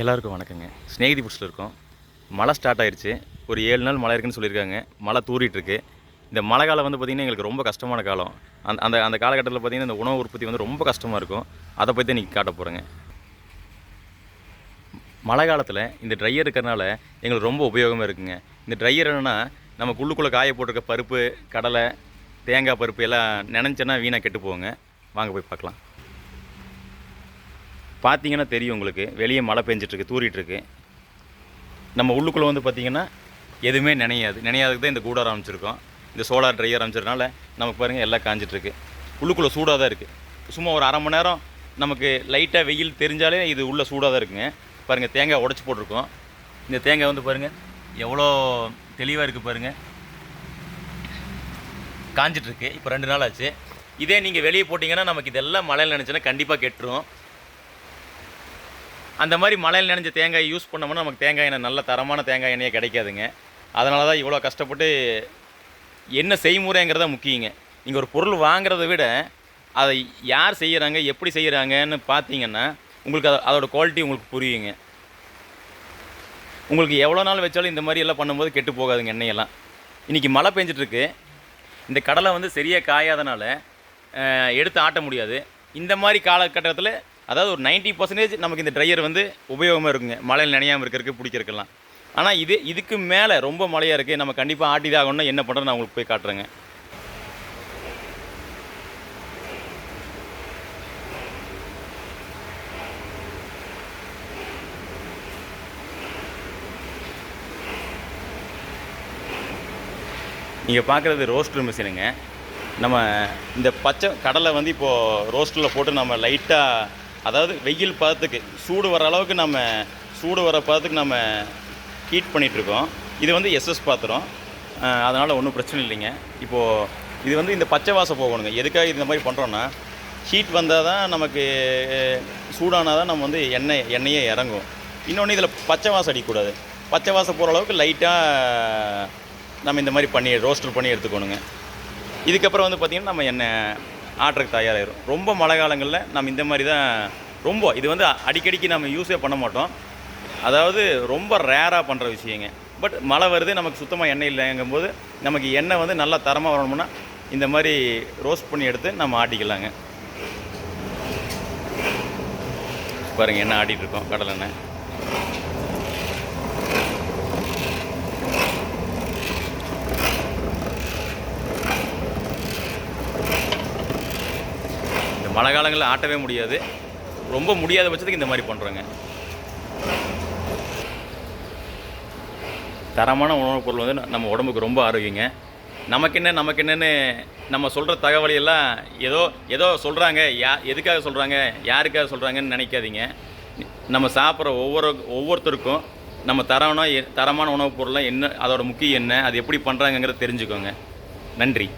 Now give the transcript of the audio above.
எல்லாருக்கும் வணக்கங்க. ஸ்நேகிதி புட்ஸில் இருக்கோம். மழை ஸ்டார்ட் ஆயிருச்சு. ஒரு ஏழு நாள் மழை இருக்குன்னு சொல்லியிருக்காங்க. மழை தூரிட்டுருக்கு இந்த மழை காலம் வந்து பார்த்திங்கன்னா எங்களுக்கு ரொம்ப கஷ்டமான காலம். அந்த அந்த அந்த காலகட்டத்தில் பார்த்திங்கன்னா இந்த உணவு உற்பத்தி வந்து ரொம்ப கஷ்டமாக இருக்கும். அதை பற்றி தான் இன்றைக்கி காட்ட போகிறேங்க மழை காலத்தில் இந்த ட்ரையர் இருக்கிறனால எங்களுக்கு ரொம்ப உபயோகமாக இருக்குங்க. இந்த ட்ரையர் என்னென்னா நம்ம குள்ளுக்குள்ளே காய போட்டிருக்க பருப்பு கடலை தேங்காய் பருப்பு எல்லாம் நினைச்சேன்னா வீணாக கெட்டு போவோங்க வாங்க போய் பார்க்கலாம். பார்த்தீங்கன்னா தெரியும் உங்களுக்கு. வெளியே மழை பெஞ்சிட்ருக்கு தூரிட்டுருக்கு நம்ம உள்ளுக்குள்ளே வந்து பார்த்திங்கன்னா எதுவுமே நினையாது. நினையாதுக்கு தான் இந்த கூடாரம் ஆரம்பிச்சிருக்கோம். இந்த சோலார் ட்ரையர் ஆரம்பிச்சதுனால நமக்கு பாருங்கள் எல்லாம் காஞ்சிட்ருக்கு. உள்ளுக்குள்ளே சூடாக தான் இருக்குது சும்மா ஒரு அரை மணி நேரம் நமக்கு லைட்டாக வெயில் தெரிஞ்சாலே இது உள்ளே சூடாக தான் இருக்குங்க. பாருங்கள் தேங்காய் உடச்சி போட்டிருக்கோம். இந்த தேங்காய் வந்து பாருங்கள் எவ்வளோ தெளிவாக இருக்குது பாருங்கள் காஞ்சிட்ருக்கு. இப்போ ரெண்டு நாள் ஆச்சு. இதே நீங்கள் வெளியே போட்டிங்கன்னா நமக்கு இதெல்லாம் மழையில் நினச்சுன்னா கண்டிப்பாக கெட்டுரும். அந்த மாதிரி மழையில் நினைஞ்ச தேங்காய் யூஸ் பண்ணோம்னா நமக்கு தேங்காய் எண்ணெய் நல்ல தரமான தேங்காய் எண்ணெயே கிடைக்காதுங்க. அதனால தான் இவ்வளோ கஷ்டப்பட்டு என்ன செய்முறைங்கிறத முக்கியங்க. நீங்கள் ஒரு பொருள் வாங்குறத விட அதை யார் செய்கிறாங்க எப்படி செய்கிறாங்கன்னு பார்த்தீங்கன்னா உங்களுக்கு அதை அதோட குவாலிட்டி உங்களுக்கு புரியுங்க. உங்களுக்கு எவ்வளோ நாள் வச்சாலும் இந்த மாதிரி எல்லாம் பண்ணும்போது கெட்டு போகாதுங்க எண்ணெயெல்லாம். இன்றைக்கி மழை பெஞ்சிட்ருக்கு இந்த கடலை வந்து சரியாக காயாதனால எடுத்து ஆட்ட முடியாது. இந்த மாதிரி காலகட்டத்தில் அதாவது ஒரு 90% பர்சன்டேஜ் நமக்கு இந்த ட்ரையர் வந்து உபயோகமாக இருக்குங்க. மழையில் நினையாமல் இருக்கிறதுக்கு பிடிக்கிறதுக்கெல்லாம். ஆனால் இது இதுக்கு மேலே ரொம்ப மழையாக இருக்குது நம்ம கண்டிப்பாக ஆட்டி தான் ஆகணும்னா என்ன பண்ணுறோன்னு நான் உங்களுக்கு போய் காட்டுறேங்க. நீங்கள் பார்க்குறது ரோஸ்டர் மிஷினுங்க நம்ம இந்த பச்சை கடலை வந்து இப்போது ரோஸ்டரில் போட்டு நம்ம லைட்டாக அதாவது வெயில் பதத்துக்கு சூடு வர அளவுக்கு நம்ம சூடு வர பதத்துக்கு நம்ம ஹீட் பண்ணிகிட்ருக்கோம் இது வந்து எஸ்எஸ் பாத்திரம். அதனால் ஒன்றும் பிரச்சனை இல்லைங்க. இப்போது இது வந்து இந்த பச்சை வாசம் போகணுங்க. எதுக்காக இந்த மாதிரி பண்ணுறோன்னா ஹீட் வந்தால் தான் நமக்கு சூடானால் தான் நம்ம வந்து எண்ணெய் எண்ணெயே இறங்கும். இன்னொன்று இதில் பச்சை வாசம் அடிக்கக்கூடாது. பச்சை வாசம் போகிற அளவுக்கு லைட்டாக நம்ம இந்த மாதிரி பண்ணி ரோஸ்டர் பண்ணி எடுத்துக்கணுங்க. இதுக்கப்புறம் வந்து பார்த்திங்கன்னா நம்ம எண்ணெய் ஆட்டுறதுக்கு தயாராகிடும் ரொம்ப மழை காலங்களில் நம்ம இந்த மாதிரி தான் ரொம்ப இது வந்து அடிக்கடிக்கு நம்ம யூஸே பண்ண மாட்டோம். அதாவது ரொம்ப ரேராக பண்ணுற விஷயங்க. பட் மழை வருது நமக்கு சுத்தமாக எண்ணெய் இல்லைங்கும்போது நமக்கு எண்ணெய் வந்து நல்லா தரமாக வரணும்னா இந்த மாதிரி ரோஸ்ட் பண்ணி எடுத்து நம்ம ஆட்டிக்கலாங்க. பாருங்கள் எண்ணெய் ஆட்டிகிட்டு கடலெண்ணெய் கடலை எண்ணெய் இந்த மழை காலங்களில் ஆட்டவே முடியாது. ரொம்ப முடியாத பட்சத்துக்கு இந்த மாதிரி பண்ணுறோங்க தரமான உணவுப் பொருள் வந்து நம்ம உடம்புக்கு ரொம்ப ஆரோக்கியங்க. நமக்கு என்ன நமக்கு என்னென்னு நம்ம சொல்கிற தகவலையெல்லாம் ஏதோ ஏதோ சொல்கிறாங்க யா எதுக்காக சொல்கிறாங்க யாருக்காக சொல்கிறாங்கன்னு நினைக்காதீங்க. நம்ம சாப்பிட்ற ஒவ்வொரு ஒவ்வொருத்தருக்கும் நம்ம தரமான தரமான உணவுப் பொருள்லாம் என்ன அதோடய முக்கியம் என்ன அது எப்படி பண்ணுறாங்கங்கிறத தெரிஞ்சுக்கோங்க. நன்றி.